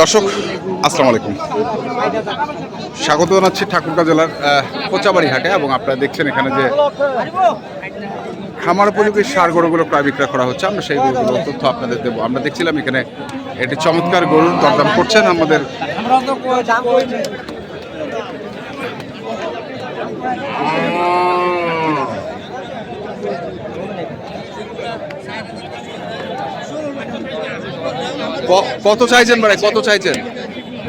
দর্শক, আসসালামু আলাইকুম। স্বাগত জানাচ্ছি ঠাকুরগাঁ জেলার কোচাবাড়ি হাটে এবং আপনারা দেখছেন এখানে যে খামার উপযোগী সার গরুগুলো প্রায় বিক্রয় করা হচ্ছে। আমরা সেই গরুগুলো তথ্য আপনাদের দেবো। আমরা দেখছিলাম এখানে একটি চমৎকার গরুর দরদাম করছেন আমাদের কত চাইছেন ভাই? কত চাইছেন?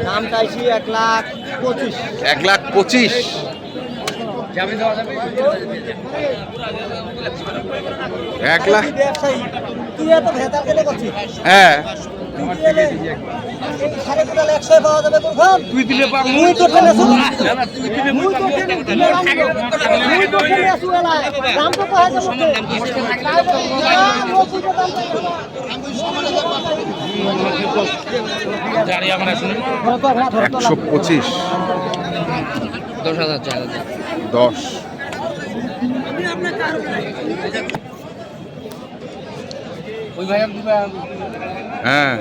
দাম চাইছি এক লাখ পঁচিশ। এক লাখ পঁচিশ। এক লাখ হ্যাঁ। তুই দিলে দাম তো কহে যাব কে? দাম ও তুই তো দাম চাইছো না। একশো পঁচিশ। দশ হাজার চার দশ হ্যাঁ।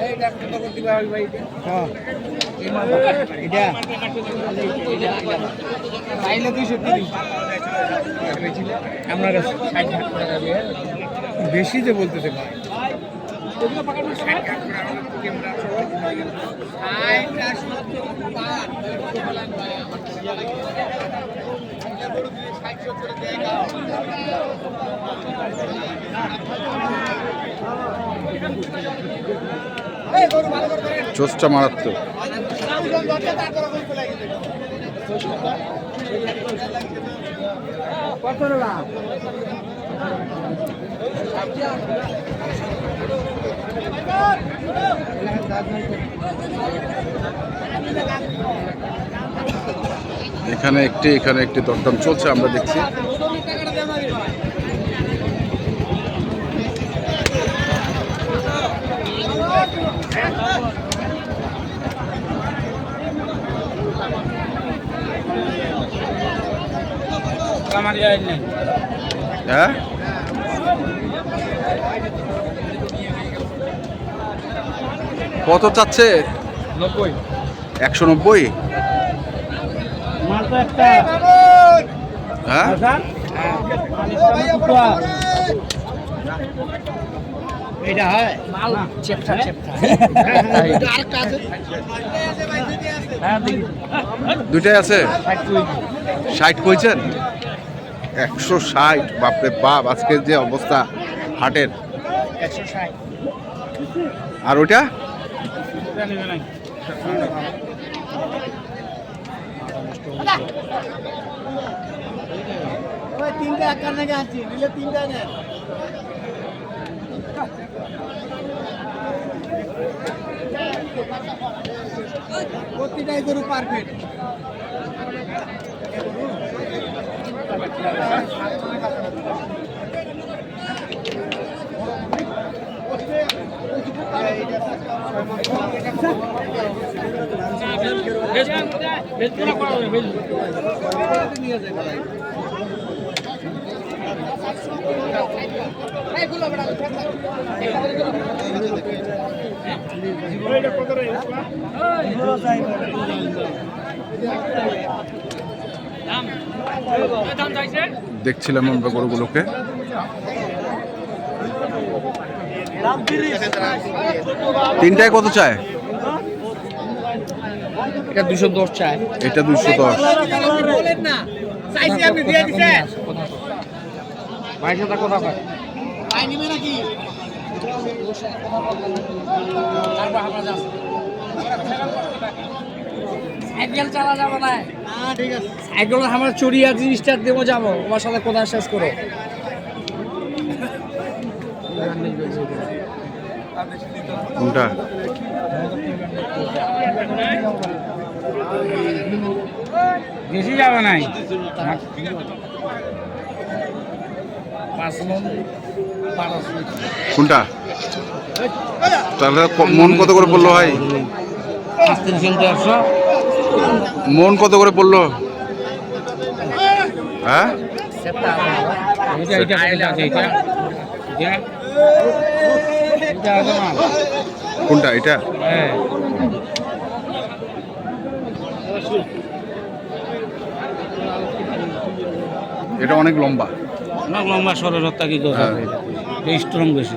এই বেশি যে বলতেছে ভাই। চোষটা মারাত্মক। এখানে একটি এখানে একটি দরদাম চলছে আমরা দেখছি। হ্যাঁ? কত চাচ্ছে? একশো নব্বই? হ্যাঁ? এটা হয়? মাল চেপটা চেপটা। হ্যাঁ দুইটাই আছে? ষাট কইছেন? একশো ষাট বাপরে বাপ আজকের যে অবস্থা হাটের। আর ওই তিনটা এক কার নাকি আনছি নিলে তিনটা নেন প্রতিটাই গরু পারফেক্ট দেখছিলাম আমরা গরুগুলোকে। তিনটায় কত চায়? এটা দুশো দশ চায়। এটা দুশো দশ। সাইকেল চালা যাবে না। হ্যাঁ ঠিক আছে। সাইকেল আমার চড়িয়া জিনিসটা দেবো যাব আমার সাথে কোথায় শেষ করো। কোনটা? বেশি যাবে নাই। মন কোনটা? তাহলে মন কত করে পড়ল ভাই? মন কত করে পড়ল? হ্যাঁ? কোনটা এটা? হ্যাঁ এটা অনেক লম্বা। অনেক লম্বা সরলতা কি স্ট্রং কথা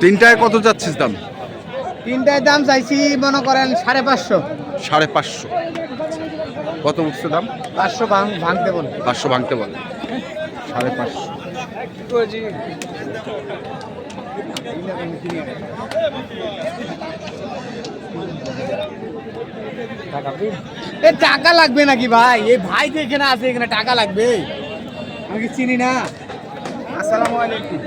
তিনটায় কত যাচ্ছিস দাম? তিনটায় দাম চাইছি মনে করেন সাড়ে পাঁচশো। সাড়ে পাঁচশো। কত উঠছে দাম? পাঁচশো ভাঙতে বল। পাঁচশো ভাঙতে বল। সাড়ে পাঁচশো। এ টাকা লাগবে নাকি ভাই? এই ভাই তো এখানে আছে এখানে টাকা লাগবে। আমি কি চিনি না? আসসালামু আলাইকুম।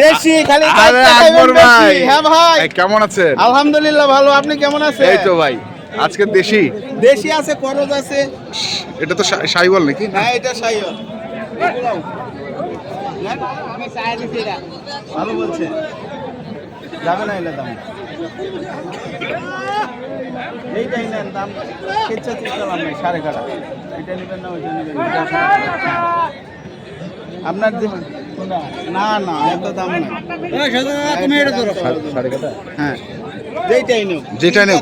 দেশি খালি আকবর ভাই হ্যাঁ ভাই। কেমন আছেন? আলহামদুলিল্লাহ ভালো। আপনি কেমন আছেন? এই তো ভাই। আজকে দেশি। দেশি আছে করজ আছে। এটা তো নাকি? হ্যাঁ এটা সাইয়র আমি চাই দিছি এটা। ভালো বলছে। যাবে না এলে দাম। এইটাই নেন দাম লাভ নেই সাড়ে কাটা। এটা নেবেন না ওইটা নেবেন আপনার যে না না এত দাম না। তুমি ধরো। সাড়ে কত হ্যাঁ যেইটাই নেও। যেটা নেও।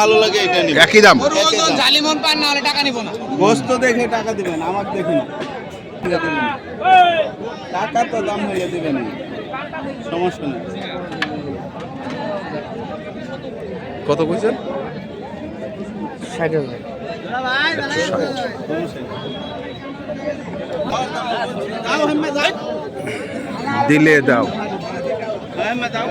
ভালো লাগে এটা একই দাম। জালিমন পান না হলে টাকা নিব না। গোস্ত দেখে টাকা দিবেন আমাকে দেখে না। টাকা তো দাম হইলে দিবেন সমস্যা নেই। কত কইছেন? দাও হেমে যাও দিলে দাও। হেমে যাও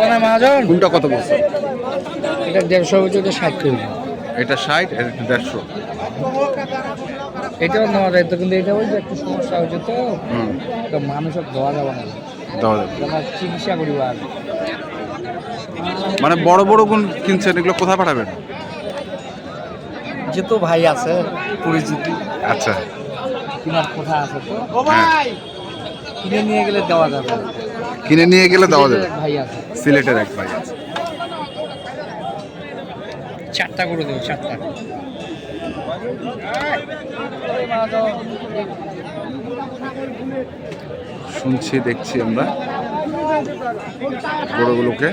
মন মহাজন। কোনটা কত বলছে? এটা দেড়শো ষাট এটা ষাট এটা দেড়শো। এটাও নেওয়া যায় তো কিন্তু এটা ওই যে একটু সমস্যা হচ্ছে তো। মানুষের দেওয়া যাবে না। দেওয়া যাবে। চিকিৎসা করিব আর। মানে বড় বড় গুণ কিনছেন এগুলো কোথায় পাঠাবেন? যেহেতু ভাই আছে পরিচিতি। আচ্ছা। কিনার কথা আছে তো। ও ভাই! কিনে নিয়ে গেলে দেওয়া যাবে কিনে নিয়ে গেলে দেওয়া যাবে। ভাই আছে। সিলেটের এক ভাই আছে। চারটা করে দেবো চারটা। শুনছি দেখছি আমরা গরুগুলোকে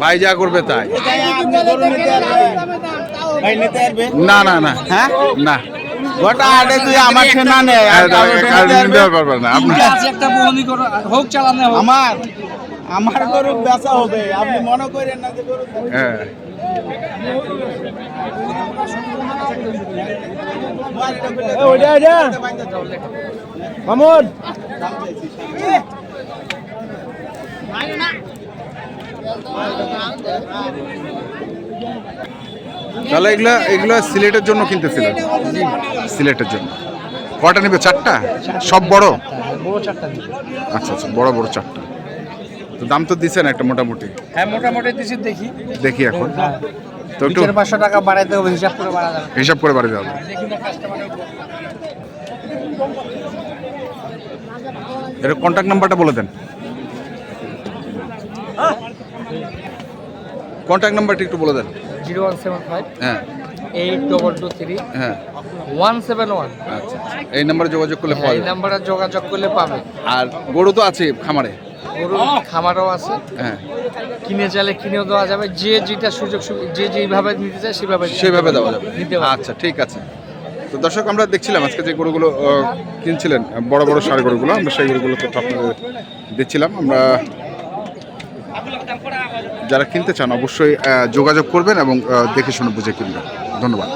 ভাই যা করবে তাই। আপনি গরু নিতে আসবেন ভাই নিতে আসবে না না না হ্যাঁ না গোটা তুই আমার নে পারবে না আপনার। আছে একটা বহনি করো হোক চালানো আমার আমার গরু বেচা হবে আপনি মনে করেন না যে গরু হ্যাঁ। ওইটা ওইটা। মামুন। তাহলে এগুলা এগুলা সিলেটের জন্য কিনতেছিলেন সিলেটের জন্য। কটা নিবে? চারটা? সব বড়? আচ্ছা আচ্ছা বড় বড় চারটা। তো দাম তো দিচ্ছেন একটা মোটামুটি। হ্যাঁ মোটামুটি দিছি দেখি। দেখি এখন। হ্যাঁ। তো একটু পাঁচশো টাকা বাড়াইতে হবে হিসাব করে বাড়া যাবে হিসাব করে বাড়ি যাবে দেখি এর কন্ট্যাক্ট নাম্বারটা বলে দেন। কন্ট্যাক্ট নাম্বারটি একটু বলে দেন। Zero one seven five. হ্যাঁ। Eight double two three. হ্যাঁ। One seven one. আচ্ছা। এই নাম্বারে যোগাযোগ করলে পাওয়া এই নাম্বারে যোগাযোগ করলে পাবে। আর গরু তো আছে খামারে। গরুর খামারও আছে। হ্যাঁ। কিনে চাইলে কিনেও দেওয়া যাবে। যে যেটা সুযোগ যে যেভাবে নিতে চায় সেভাবে সেভাবে দেওয়া যাবে। আচ্ছা ঠিক আছে। তো দর্শক আমরা দেখছিলাম আজকে যে গরুগুলো কিনছিলেন বড় বড় সার গরুগুলো আমরা সেই গরুগুলো তো আপনাদের দিচ্ছিলাম আমরা যারা কিনতে চান অবশ্যই যোগাযোগ করবেন এবং দেখে শুনে বুঝে কিনবেন। ধন্যবাদ।